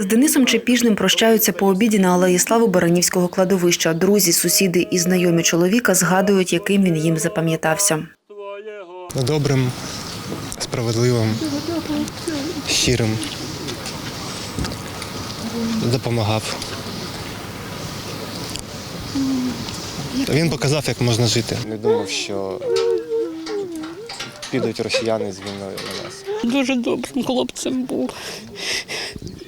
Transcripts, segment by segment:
З Денисом Чепіжним прощаються по обіді на алеї Слави Баранівського кладовища. Друзі, сусіди і знайомі чоловіка згадують, яким він їм запам'ятався. добрим, справедливим, щирим. Допомагав. Він показав, як можна жити. Не думав, що підуть росіяни з війною на нас. Дуже добрим хлопцем був.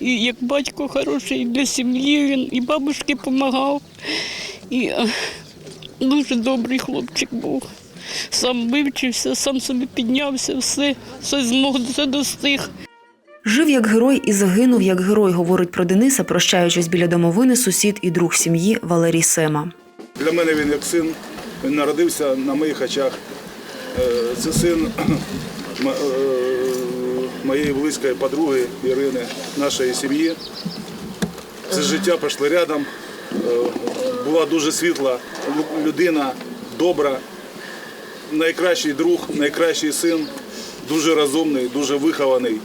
І як батько хороший для сім'ї, він і бабушці допомагав. І е, дуже добрий хлопчик був. Сам вивчився, сам собі піднявся, все, все змог, все достиг. Жив як герой і загинув як герой, говорить про Дениса, прощаючись біля домовини, сусід і друг сім'ї Валерій Сема. Для мене він як син. Він народився на моїх очах. Е, Це син е, моєї близької подруги Ірини, нашої сім'ї. Це життя пішло рядом. Е, Була дуже світла людина, добра, найкращий друг, найкращий син, дуже розумний, дуже вихований,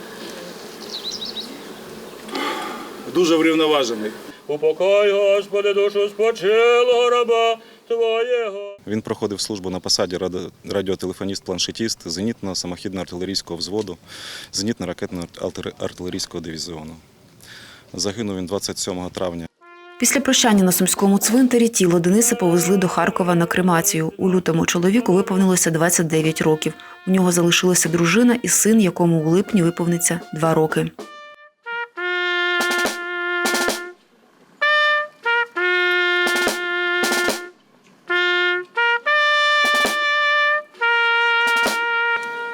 дуже врівноважений. Упокой, Господи, душу спочилого раба Твоєго. Він проходив службу на посаді ради- радіотелефоніст-планшетіст зенітно-самохідно-артилерійського взводу, зенітно-ракетно-артилерійського дивізіону. Загинув він 27 травня. Після прощання на сумському цвинтарі тіло Дениса повезли до Харкова на кремацію. У лютому чоловіку виповнилося 29 років. У нього залишилася дружина і син, якому у липні виповниться два роки.